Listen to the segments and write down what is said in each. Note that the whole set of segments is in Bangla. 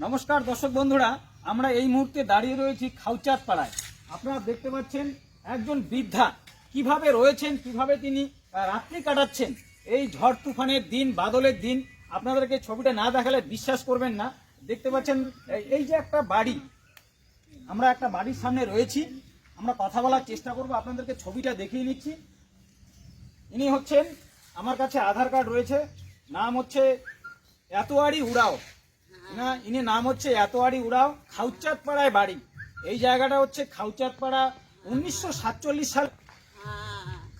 নমস্কার দর্শক বন্ধুরা, আমরা এই মুহূর্তে দাঁড়িয়ে রয়েছি খাউচাঁদ পাড়ায়। আপনারা দেখতে পাচ্ছেন একজন বৃদ্ধা, কীভাবে রয়েছেন, কীভাবে তিনি রাত্রি কাটাচ্ছেন, এই ঝড় তুফানের দিন, বাদলের দিন, আপনাদেরকে ছবিটা না দেখালে বিশ্বাস করবেন না। দেখতে পাচ্ছেন এই- যে একটা বাড়ি, আমরা একটা বাড়ির সামনে রয়েছি, আমরা কথা বলার চেষ্টা করব, আপনাদেরকে ছবিটা দেখিয়ে নিচ্ছি। ইনি হচ্ছেন, আমার কাছে আধার কার্ড রয়েছে, নাম হচ্ছে এতোয়ারি উড়াও। না ইনি নাম হচ্ছে এতোয়ারি উড়াও খাউচাঁদ পাড়ায় বাড়ি। এই জায়গাটা হচ্ছে খাউচাঁদ পাড়া উনিশশো সাতচল্লিশ সাল।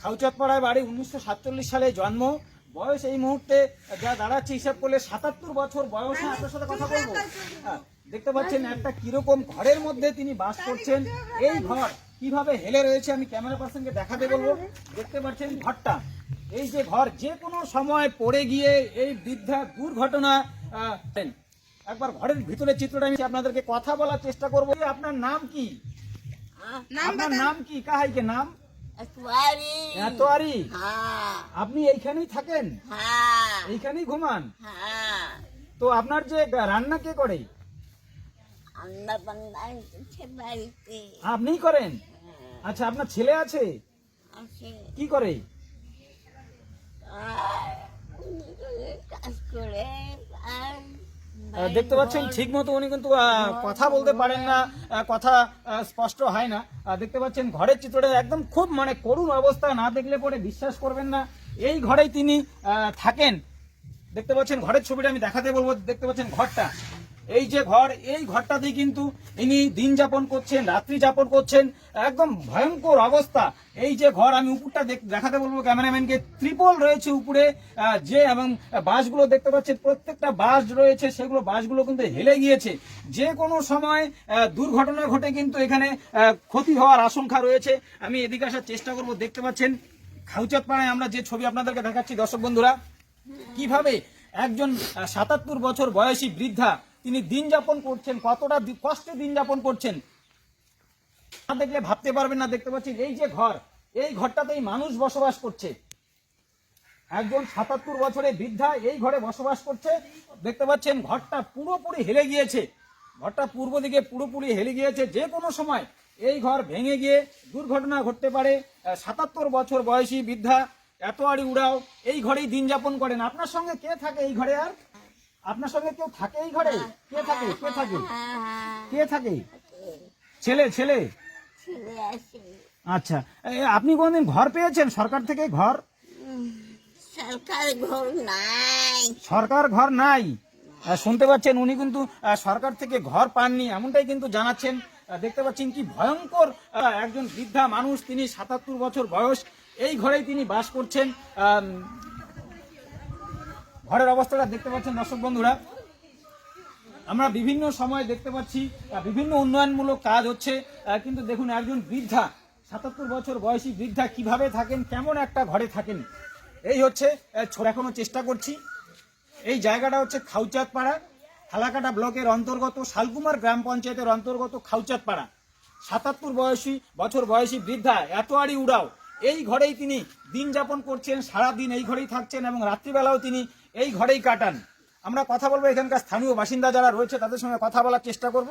খাউচাঁদ পাড়ায় বাড়ি উনিশশো সাতচল্লিশ সালে জন্ম। বয়স এই মুহূর্তে যা দাঁড়াচ্ছে হিসাব করলে সাতাত্তর বছর বয়সে। আপনার সাথে কথা বলব। হ্যাঁ, দেখতে পাচ্ছেন একটা কীরকম ঘরের মধ্যে তিনি বাস করছেন। এই ঘর কীভাবে হেলে রয়েছে আমি ক্যামেরা পার্সনকে দেখাতে বলব। দেখতে পাচ্ছেন ঘরটা। এই যে ঘর যে কোনো সময় পড়ে গিয়ে এই বৃদ্ধা দুর্ঘটনা একবার ঘরের ভিতরে চিত্রটা আমি আপনাদেরকে কথা বলার চেষ্টা করব। আপনার নাম কি? আপনার নাম কি? কাহাইকে নাম? আপনি এইখানেই থাকেন? এইখানেই ঘুমান? তো আপনার যে রান্না কে করে? আপনি করেন? আচ্ছা আপনার ছেলে আছে? কি করে? কাজ করে দেখতে পাচ্ছেন, ঠিক মতো উনি কিন্তু কথা বলতে পারেন না কথা স্পষ্ট হয় না। দেখতে পাচ্ছেন, ঘরের চিত্রটা একদম খুব মানে করুণ অবস্থা, না দেখলে পরে বিশ্বাস করবেন না। এই ঘরেই তিনি থাকেন। দেখতে পাচ্ছেন, ঘরের ছবিটা আমি দেখাতে বলব, দেখতে পাচ্ছেন ঘরটা। এই যে ঘর, এই ঘরটাতেই কিন্তু ইনি দিন যাপন করছেন, রাত্রি যাপন করছেন একদম ভয়ঙ্কর অবস্থা। এই যে ঘর, আমি উপরটা দেখ- দেখাতে বলব ক্যামেরাম্যানকে। ত্রিপল রয়েছে উপরে যে এবং বাসগুলো দেখতে পাচ্ছেন, প্রত্যেকটা বাস রয়েছে, সেগুলো, বাসগুলো কিন্তু হেলে গিয়েছে। যে কোনো সময় দুর্ঘটনা ঘটে কিন্তু এখানে ক্ষতি হওয়ার আশঙ্কা রয়েছে। আমি এদিকে আসার চেষ্টা করব, দেখতে পাচ্ছেন খাউচাত পাড়ায় আমরা যে ছবি আপনাদেরকে দেখাচ্ছি, দর্শক বন্ধুরা, কীভাবে একজন সাতাত্তর বছর বয়সী বৃদ্ধা, তিনি দিন যাপন করছেন, কতটা কষ্টে দিন যাপন করছেন না দেখলে ভাবতে পারবেন না দেখতে পাচ্ছেন এই যে ঘর এই ঘরটাতেই মানুষ বসবাস করছে। একজন সাতাত্তর বছরে বৃদ্ধা এই ঘরে বসবাস করছে। দেখতে পাচ্ছেন ঘরটা পুরোপুরি হেলে গিয়েছে। ঘরটা পূর্ব দিকে পুরোপুরি হেলে গিয়েছে। যে কোনো সময় এই ঘর ভেঙে গিয়ে দুর্ঘটনা ঘটতে পারে। সাতাত্তর বছর বয়সী বৃদ্ধা এত আড়ি উড়াও এই ঘরেই দিন যাপন করেন। আপনার সঙ্গে কে থাকে এই ঘরে আর? আপনার সঙ্গে কেউ থাকে এই ঘরে? কে থাকে? কে থাকে? হ্যাঁ। কে থাকে? ছেলে ছেলে? আচ্ছা আপনি কোনদিন ঘর পেয়েছেন? সরকার থেকে ঘর? সরকার ঘর নাই। সরকার ঘর নাই? শুনতে পাচ্ছেন উনি কিন্তু সরকার থেকে ঘর পাননি এমনটাই কিন্তু জানাচ্ছেন। দেখতে পাচ্ছেন কি ভয়ঙ্কর একজন বৃদ্ধা মানুষ তিনি সাতাত্তর বছর বয়স এই ঘরেই তিনি বাস করছেন। ঘরের অবস্থাটা দেখতে পাচ্ছেন দর্শক বন্ধুরা। আমরা বিভিন্ন সময় দেখতে পাচ্ছি বিভিন্ন উন্নয়নমূলক কাজ হচ্ছে কিন্তু দেখুন একজন বৃদ্ধা, সাতাত্তর বছর বয়সী বৃদ্ধা কীভাবে থাকেন, কেমন একটা ঘরে থাকেন, এই হচ্ছে এখনও চেষ্টা করছি। এই জায়গাটা হচ্ছে খাউচাঁদ পাড়া ব্লকের অন্তর্গত শালকুমার গ্রাম পঞ্চায়েতের অন্তর্গত খাউচাঁদ পাড়া সাতাত্তর বয়সী বছর বয়সী বৃদ্ধা এতোয়ারি উড়াও, এই ঘরেই তিনি দিন যাপন করছেন সারা দিন এই ঘরেই থাকছেন এবং রাত্রিবেলাও তিনি এই ঘরেই কাটান। আমরা কথা বলব এখানকার স্থানীয় বাসিন্দা যারা রয়েছে তাদের সঙ্গে কথা বলার চেষ্টা করব।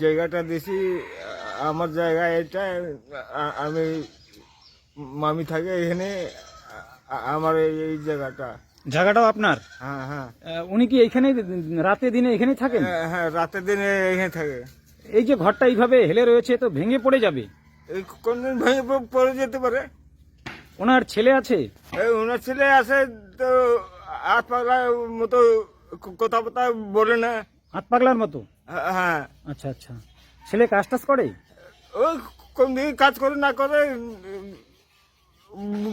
জায়গাটা দেখি আমার জায়গা এটা আমি মামি থাকে এখানে আমার এই- এই জায়গাটা। জায়গাটাও আপনার? হ্যাঁ হ্যাঁ। উনি কি এখানে রাতে দিনে এখানেই থাকেন? হ্যাঁ, হ্যাঁ রাতের দিনে এখানে থাকে। এই যে ঘরটা এইভাবে হেলে রয়েছে তো ভেঙে পড়ে যাবে। এই কোনদিন ভেঙে পড়ে যেতে পারে। ওনার ছেলে আছে? ওনার ছেলে আছে তো হাত পাগলার মতো ক- কথা কথা বলে না। হাত পাগলার মতো? হ্যাঁ, হ্যাঁ। আচ্ছা আচ্ছা। ছেলে কাজ টাজ করে? ওই কোন দিকে কাজ করে না করে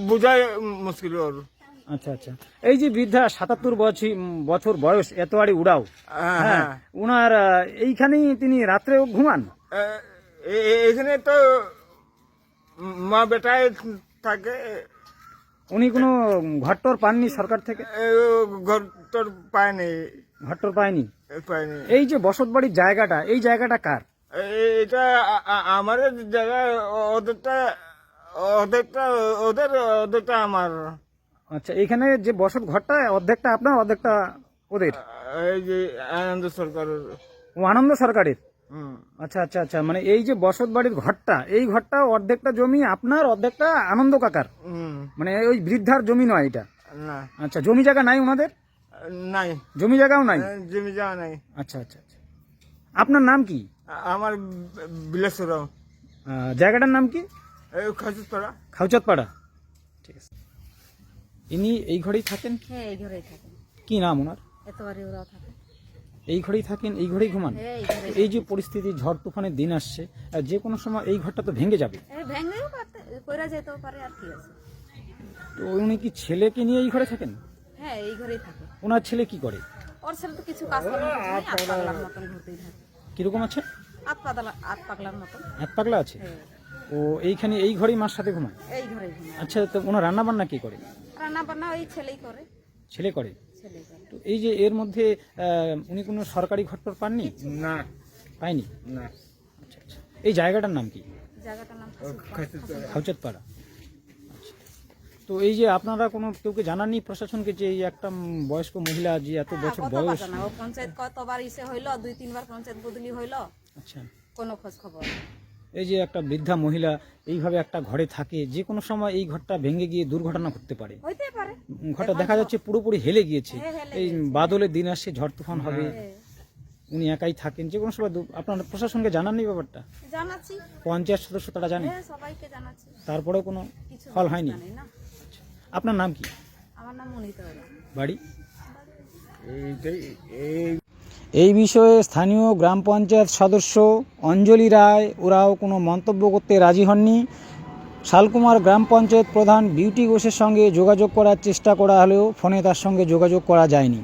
বোঝায় মুশকিল ওর। আচ্ছা আচ্ছা। এই যে বৃদ্ধা সাতাত্তর বছর বছর বয়স এতবাড়ি উড়াও। হ্যাঁ হ্যাঁ হ্যাঁ। উনার এইখানেই তিনি রাত্রে ঘুমান? এখানে তো মা বেটায় থাকে উনি কোনো ঘরটর পাননি সরকার থেকে? এ, ঘর পায়নি। ঘরটর পায়নি? পায়নি। এই যে বসত বাড়ির জায়গাটা এই জায়গাটা কার? এটা আ- আ- আমার জায়গা ওদেরটা ওদেরটা ওদের ওদেরটা আমার। আচ্ছা এখানে যে বসত ঘরটা অর্ধেকটা আপনার অর্ধেকটা ওদের? এই যে আনন্দ সরকারের। ও আনন্দ সরকারের? আচ্ছা আচ্ছা আচ্ছা। মানে এই যে বসত বাড়ির ঘরটা এই ঘরটা অর্ধেকটা জমি আপনার অর্ধেকটা আনন্দ কাকার? মানে ওই বৃদ্ধার জমি নয় এটা? না। আচ্ছা জমি জায়গা নাই ওনাদের? নাই। জমি জায়গাও নাই? জমি যাওয়া নাই। আচ্ছা আচ্ছা আচ্ছা। আপনার নাম কি? আমার বিলেশ্বরাও আহ, জায়গাটার নাম কি? এই খাসিস পাড়া খাউচাতপাড়া। ঠিক আছে। ইনি এই ঘরেই থাকেন? হ্যাঁ এই ঘরেই থাকে কি নাম ওনার? এতবারে ওরাও থাকে এই ঘরেই থাকেন এই ঘরেই ঘুমান। এই যে পরিস্থিতি ঝড় তুফানের দিন আসছে আহ, যে কোনো সময় এই ঘরটা তো ভেঙে যাবে। আর তো উনি কি ছেলেকে নিয়ে এই ঘরে থাকেন? হ্যাঁ এই ঘরেই থাকে। ওনার ছেলে কি করে? ওর ছেলে তো কিছু কাজ মতন ঘুরতেই থাকে। কীরকম আছে? আট পাগলা আট পাগলার মতন। এক পাগলা আছে? হ্যাঁ। ও এইখানে এই ঘরেই মার সাথে ঘুমায় এই ঘরেই ঘুমায় আচ্ছা তো ওনার রান্না বান্না কি করে? রান্না বান্না ওই ছেলেই করে। ছেলে করে। তো এই যে এর মধ্যে উনি কোনো সরকারি ঘরটর পাননি? না। পায়নি? না। আচ্ছা আচ্ছা। এই জায়গাটার নাম কি? জায়গাটার নাম খাউচাতপাড়া আচ্ছা। তো এই যে আপনারা কোনো কেউকে জানাননি প্রশাসনকে যে এই একটা বয়স্ক মহিলা যে এত বছর বয়স? পঞ্চায়েত কতবার ইসে হইল? দুই তিনবার পঞ্চায়েত বদলি হইল? আচ্ছা। কোনো খোঁজ খবর? নেই। এই যে একটা বৃদ্ধা মহিলা এইভাবে একটা ঘরে থাকে যে কোনো সময় এই ঘরটা ভেঙে গিয়ে দুর্ঘটনা ঘটতে পারে। ঘরটা দেখা যাচ্ছে পুরোপুরি হেলে গিয়েছে। হ্যাঁ, এই বাদলের দিন আসছে ঝড় তুফান হবে। হ্যাঁ, উনি একাই থাকেন যে কোনো সময় আপনার প্রশাসনকে জানাননি ব্যাপারটা? জানাচ্ছি। পঞ্চায়েত সদস্য তারা জানে? হ্যাঁ সবাইকে জানাচ্ছি। তারপরেও কোনো ফল হয়নি? আপনার নাম কি? আমার নাম মনিতা বাড়ি? এই এই বিষয়ে স্থানীয় গ্রাম পঞ্চায়েত সদস্য অঞ্জলি রায়, ওরাও কোনো মন্তব্য করতে রাজি হননি। শালকুমার গ্রাম পঞ্চায়েত প্রধান বিউটি ঘোষের সঙ্গে যোগাযোগ করার চেষ্টা করা হলেও ফোনে তার সঙ্গে যোগাযোগ করা যায়নি।